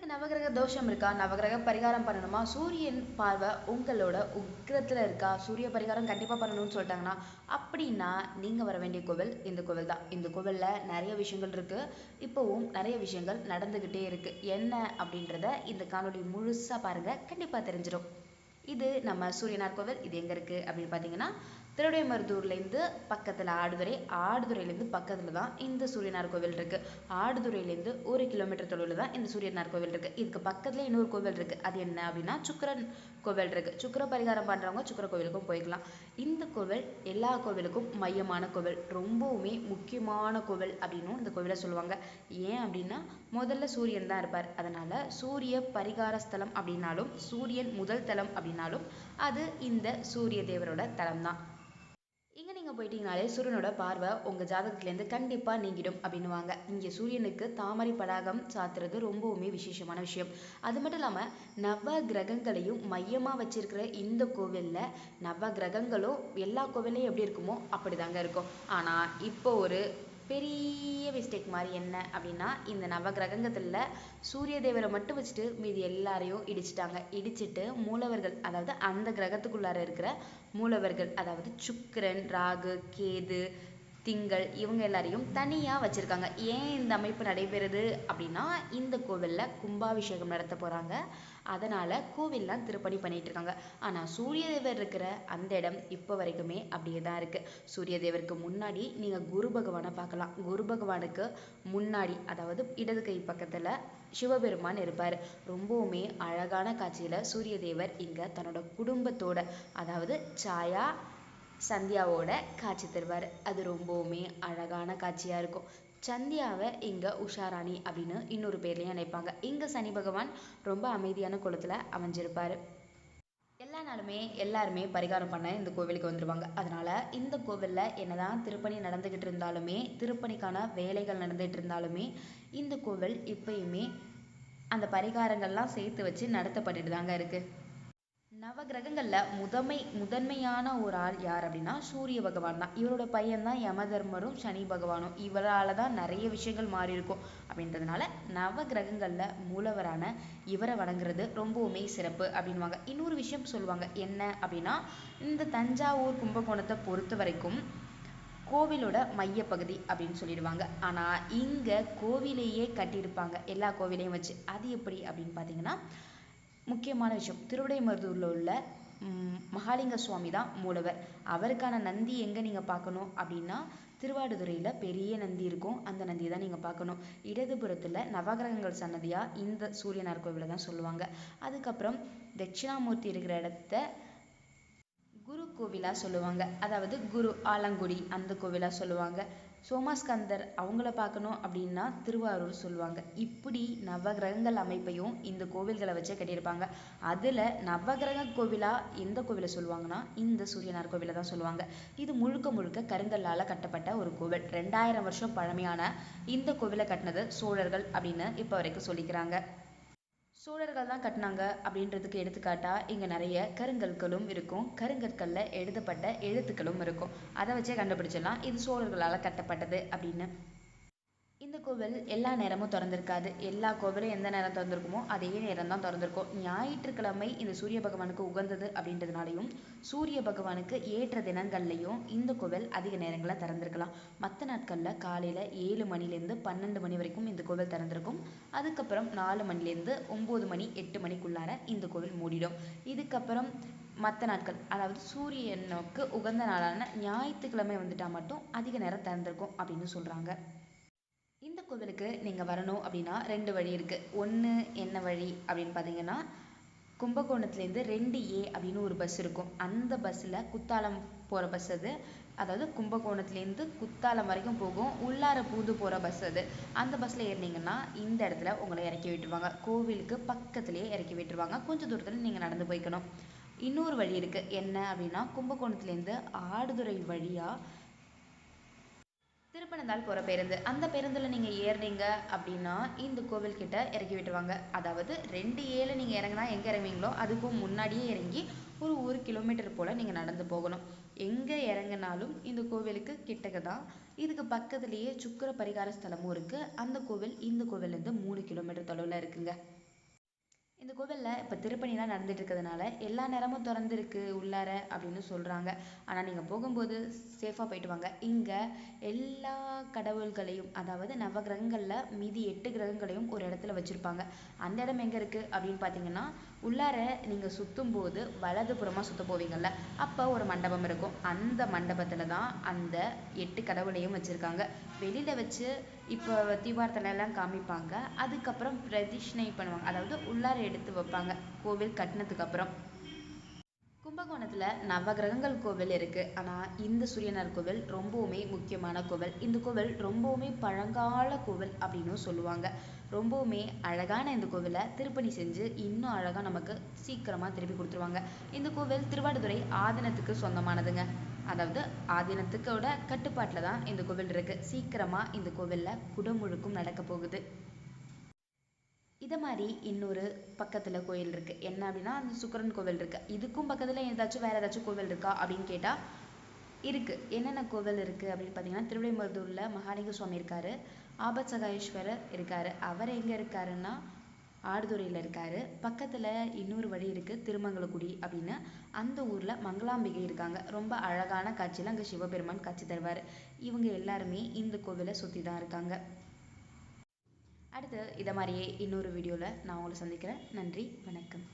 உங்களுக்கு நவகிரக தோஷம் இருக்கா? நவகிரக பரிகாரம் பண்ணணுமா? சூரியன் பார்வை உங்களோட உக்கிரத்தில் இருக்கா? சூரிய பரிகாரம் கண்டிப்பாக பண்ணணும்னு சொல்லிட்டாங்கன்னா அப்படின்னா நீங்கள் வர வேண்டிய கோவில் இந்த கோவில் தான். இந்த கோவிலில் நிறைய விஷயங்கள் இருக்குது இப்போவும் நிறைய விஷயங்கள் நடந்துக்கிட்டே இருக்குது என்ன அப்படின்றத இந்த காணொலி முழுசாக பாருங்கள் கண்டிப்பாக தெரிஞ்சிடும் இது நம்ம சூரியனார் கோவில். இது எங்கே இருக்குது அப்படின்னு பார்த்தீங்கன்னா திருவிடைமருதூர்லேருந்து பக்கத்தில் ஆடுதுறை ஆடுதுறையிலேருந்து பக்கத்தில் தான் இந்த சூரியனார் கோவில் இருக்குது ஆடுதுறையிலேருந்து ஒரு கிலோமீட்டர் தொலைவில் தான் இந்த சூரியனார் கோவில் இருக்குது இதுக்கு பக்கத்தில் இன்னொரு கோவில் இருக்குது அது என்ன அப்படின்னா சுக்கரன் கோவில் இருக்குது சுக்கர பரிகாரம் பண்ணுறவங்க சுக்கர கோவிலுக்கும் போய்க்கலாம். இந்த கோவில் எல்லா கோவிலுக்கும் மையமான கோவில். ரொம்பவுமே முக்கியமான கோவில் அப்படின்னும் இந்த கோவிலை சொல்லுவாங்க. ஏன் அப்படின்னா முதல்ல சூரியன் தான் இருப்பார். அதனால் சூரிய பரிகார ஸ்தலம் அப்படின்னாலும் சூரியன் முதல் தலம் அப்படின்னாலும் அது இந்த சூரிய தேவரோட தலம் தான். நீங்கள் போயிட்டீங்கனாலே சூரியனோட பார்வை உங்கள் ஜாதகத்துலேருந்து கண்டிப்பாக நீங்கிடும் அப்படின்னுவாங்க. இங்கே சூரியனுக்கு தாமரை படாகம் சாத்துறது ரொம்பவுமே விசேஷமான விஷயம். அது மட்டும் இல்லாமல் நவ கிரகங்களையும் மையமாக வச்சிருக்கிற இந்த கோவிலில் நவ கிரகங்களும் எல்லா கோவிலையும் எப்படி இருக்குமோ அப்படி தாங்க இருக்கும். ஆனால் இப்போ ஒரு பெரிய மிஸ்டேக் மாதிரி என்ன அப்படின்னா இந்த நவகிரகங்கத்தில் சூரிய தேவரை மட்டும் வச்சுட்டு மீதி எல்லாரையும் இடிச்சிட்டாங்க. இடிச்சிட்டு மூலவர்கள் அதாவது அந்த கிரகத்துக்குள்ளார இருக்கிற மூலவர்கள் அதாவது சுக்கிரன் ராகு கேது திங்கள் இவங்க எல்லாரையும் தனியாக வச்சுருக்காங்க. ஏன் இந்த அமைப்பு நடைபெறுது அப்படின்னா இந்த கோவிலில் கும்பாபிஷேகம் நடத்த போகிறாங்க அதனால் கோவில்லாம் திருப்பணி பண்ணிகிட்டு இருக்காங்க. ஆனால் சூரிய தேவர் இருக்கிற அந்த இடம் இப்போ வரைக்குமே அப்படியே தான் இருக்குது சூரிய தேவருக்கு முன்னாடி நீங்கள் குரு பகவானை பார்க்கலாம். குரு பகவானுக்கு முன்னாடி அதாவது இடது கை பக்கத்தில் சிவபெருமான் இருப்பார். ரொம்பவுமே அழகான காட்சியில் சூரிய தேவர் இங்கே தன்னோட குடும்பத்தோட அதாவது சாயா சந்தியாவோட காட்சி தருவார். அது ரொம்பவுமே அழகான காட்சியாக இருக்கும். சந்தியாவை இங்கே உஷாராணி அப்படின்னு இன்னொரு பேர்லையும் நினைப்பாங்க இங்கே சனி பகவான் ரொம்ப அமைதியான குளத்தில் அமைஞ்சிருப்பார். எல்லா நாளுமே எல்லாருமே பரிகாரம் பண்ண இந்த கோவிலுக்கு வந்துடுவாங்க அதனால் இந்த கோவிலில் என்னதான் திருப்பணி நடந்துக்கிட்டு இருந்தாலுமே திருப்பணிக்கான வேலைகள் நடந்துகிட்டு இருந்தாலுமே இந்த கோவில் இப்பயுமே அந்த பரிகாரங்கள்லாம் சேர்த்து வச்சு நடத்தப்பட்டுட்டு தாங்க இருக்குது நவகிரகங்களில் முதன்மை முதன்மையான ஒரு ஆள் யார் அப்படின்னா சூரிய பகவான் தான். இவரோட பையன் தான் யமதர்மரும் சனி பகவானும். இவரால் தான் நிறைய விஷயங்கள் மாறி இருக்கும் அப்படின்றதுனால நவகிரகங்களில் மூலவரான இவரை வணங்குறது ரொம்பவுமே சிறப்பு அப்படின்வாங்க இன்னொரு விஷயம் சொல்லுவாங்க. என்ன அப்படின்னா இந்த தஞ்சாவூர் கும்பகோணத்தை பொறுத்த வரைக்கும் கோவிலோட மையப்பகுதி அப்படின்னு சொல்லிடுவாங்க. ஆனால் இங்கே கோவிலையே கட்டியிருப்பாங்க. எல்லா கோவிலையும் வச்சு. அது எப்படி அப்படின்னு பார்த்தீங்கன்னா முக்கியமான விஷயம். திருவிடைமருதூரில் உள்ள மகாலிங்க சுவாமி தான் மூலவர். அவருக்கான நந்தி எங்கே நீங்கள் பார்க்கணும் அப்படின்னா திருவாடுதுறையில் பெரிய நந்தி இருக்கும். அந்த நந்தியை தான் நீங்கள் பார்க்கணும். இடதுபுறத்தில் நவகிரகங்கள் சன்னதியாக இந்த சூரியனார் கோவிலை தான் சொல்லுவாங்க. அதுக்கப்புறம் தட்சிணாமூர்த்தி இருக்கிற இடத்த குரு கோவிலாக சொல்லுவாங்க. அதாவது குரு ஆலங்குடி அந்த கோவிலாக சொல்லுவாங்க. சோமாஸ்கந்தர் அவங்கள பார்க்கணும் அப்படின்னா திருவாரூர் சொல்லுவாங்க. இப்படி நவகிரகங்கள் அமைப்பையும் இந்த கோவில்களை வச்சே கட்டியிருப்பாங்க. அதில் நவகிரக கோவிலாக எந்த கோவிலை சொல்லுவாங்கன்னா இந்த சூரியனார் கோவிலை தான் சொல்லுவாங்க. இது முழுக்க முழுக்க கருங்கல்லால் கட்டப்பட்ட ஒரு கோவில். ரெண்டாயிரம் வருஷம் பழமையான இந்த கோவிலை கட்டினது சோழர்கள் அப்படின்னு இப்போ வரைக்கும் சொல்லிக்கிறாங்க. சோழர்கள் தான் கட்டினாங்க அப்படின்றதுக்கு எடுத்துக்காட்டா இங்கே நிறைய கருங்கற்களும் இருக்கும். கருங்கற்களில் எழுதப்பட்ட எழுத்துக்களும் இருக்கும். அதை வச்சே கண்டுபிடிச்சிடலாம். இது சோழர்களால் கட்டப்பட்டது அப்படின்னு இந்த கோவில் எல்லா நேரமும் திறந்திருக்காது. எல்லா கோவிலும் எந்த நேரம் திறந்திருக்குமோ அதே நேரம் தான் திறந்திருக்கும். ஞாயிற்றுக்கிழமை இந்த சூரிய பகவானுக்கு உகந்தது அப்படின்றதுனாலையும் சூரிய பகவானுக்கு ஏற்ற தினங்கள்லையும் இந்த கோவில் அதிக நேரங்களில் திறந்திருக்கலாம். மற்ற நாட்களில் காலையில் ஏழு மணிலேருந்து பன்னெண்டு மணி வரைக்கும் இந்த கோவில் திறந்திருக்கும். அதுக்கப்புறம் நாலு மணிலேருந்து ஒம்பது மணி எட்டு மணிக்குள்ளார இந்த கோவில் மூடிடும். இதுக்கப்புறம் மற்ற நாட்கள் அதாவது சூரியனுக்கு உகந்த நாளான ஞாயிற்றுக்கிழமை வந்துட்டால் மட்டும் அதிக நேரம் திறந்திருக்கும் அப்படின்னு சொல்கிறாங்க கோவிலுக்கு நீங்கள் வரணும் அப்படின்னா ரெண்டு வழி இருக்குது ஒன்று என்ன வழி அப்படின்னு பார்த்தீங்கன்னா கும்பகோணத்துலேருந்து ரெண்டு ஏ அப்படின்னு ஒரு பஸ் இருக்கும். அந்த பஸ்ஸில் குத்தாலம் போகிற பஸ் அது. அதாவது கும்பகோணத்துலேருந்து குத்தாலம் வரைக்கும் போகும். உள்ளார பூந்து போகிற பஸ் அது. அந்த பஸ்ஸில் ஏறினீங்கன்னா இந்த இடத்துல உங்களை இறக்கி விட்டுருவாங்க. கோவிலுக்கு பக்கத்துலேயே இறக்கி விட்டுருவாங்க. கொஞ்சம் தூரத்தில் நீங்கள் நடந்து போய்க்கணும். இன்னொரு வழி இருக்குது என்ன அப்படின்னா கும்பகோணத்துலேருந்து ஆடுதுறை வழியாக திருப்பனந்தாள் போகிற பேருந்து. அந்த பேருந்தில் நீங்கள் ஏறுனீங்க அப்படின்னா இந்த கோவில்கிட்ட இறக்கி விட்டுருவாங்க. அதாவது ரெண்டு ஏழு நீங்கள் இறங்கினா எங்கே இறங்குவீங்களோ அதுக்கும் முன்னாடியே இறங்கி ஒரு ஒரு கிலோமீட்டர் போல் நீங்கள் நடந்து போகணும். எங்கே இறங்கினாலும் இந்த கோவிலுக்கு கிட்டக்க தான். இதுக்கு பக்கத்துலேயே சுக்கர பரிகார ஸ்தலமும் இருக்குது அந்த கோவில் இந்த கோவில்லேருந்து மூணு கிலோமீட்டர் தொலைவில் இருக்குங்க. இந்த கோவிலில் இப்போ திருப்பணிலாம் நடந்துட்டு இருக்கிறதுனால எல்லா நேரமும் திறந்துருக்கு உள்ளார அப்படின்னு சொல்கிறாங்க ஆனால் நீங்கள் போகும்போது சேஃபாக போயிட்டு வாங்க. இங்கே எல்லா கடவுள்களையும் அதாவது நவகிரகங்களில் மீதி எட்டு கிரகங்களையும் ஒரு இடத்துல வச்சுருப்பாங்க. அந்த இடம் எங்கே இருக்குது அப்படின்னு பார்த்தீங்கன்னா உள்ளார நீங்கள் சுற்றும் போது வலதுபுறமாக சுற்ற போவீங்கள்ல அப்போ ஒரு மண்டபம் இருக்கும். அந்த மண்டபத்தில் தான் அந்த எட்டு கடவுளையும் வச்சுருக்காங்க. வெளியில் வச்சு இப்போ தீபார்த்தனை எல்லாம் காமிப்பாங்க. அதுக்கப்புறம் பிரதிஷ்டை பண்ணுவாங்க. அதாவது உள்ளார எடுத்து வைப்பாங்க. கோவில் கட்டினதுக்கு அப்புறம் கும்பகோணத்தில் நவகிரகங்கள் கோவில் இருக்குது ஆனால் இந்த சூரியனார் கோவில் ரொம்பவுமே முக்கியமான கோவில். இந்த கோவில் ரொம்பவுமே பழங்கால கோவில் அப்படின்னும் சொல்லுவாங்க. ரொம்பவுமே அழகான இந்த கோவிலை திருப்பணி செஞ்சு இன்னும் அழகாக நமக்கு சீக்கிரமாக திருப்பி கொடுத்துருவாங்க. இந்த கோவில் திருவாடுதுறை ஆதீனத்துக்கு சொந்தமானதுங்க. அதாவது ஆதீனத்துக்கோட கட்டுப்பாட்டில் தான் இந்த கோவில் இருக்குது சீக்கிரமாக இந்த கோவிலில் குடமுழுக்கும் நடக்க போகுது. இதை மாதிரி இன்னொரு பக்கத்தில் கோயில் இருக்குது என்ன அப்படின்னா அந்த சுக்கரன் கோவில் இருக்குது இதுக்கும் பக்கத்தில் ஏதாச்சும் வேறு ஏதாச்சும் கோவில் இருக்கா அப்படின்னு கேட்டால் இருக்குது என்னென்ன கோவில் இருக்குது அப்படின்னு பார்த்தீங்கன்னா திருவிடைமருதூரில் மகாலிங்க சுவாமி இருக்கார் ஆபத் இருக்கார். அவர் எங்கே இருக்காருன்னா ஆடுதுறையில் இருக்கார். பக்கத்தில் இன்னொரு வழி இருக்குது திருமங்கலக்குடி அப்படின்னு. அந்த ஊரில் மங்களாம்பிகை இருக்காங்க. ரொம்ப அழகான காட்சியில் அங்கே சிவபெருமான் காட்சி தருவார். இவங்க எல்லாருமே இந்த கோவிலை சுற்றி தான் இருக்காங்க. அடுத்து இதை மாதிரியே இன்னொரு வீடியோவில் நான் உங்களை சந்திக்கிறேன். நன்றி வணக்கம்.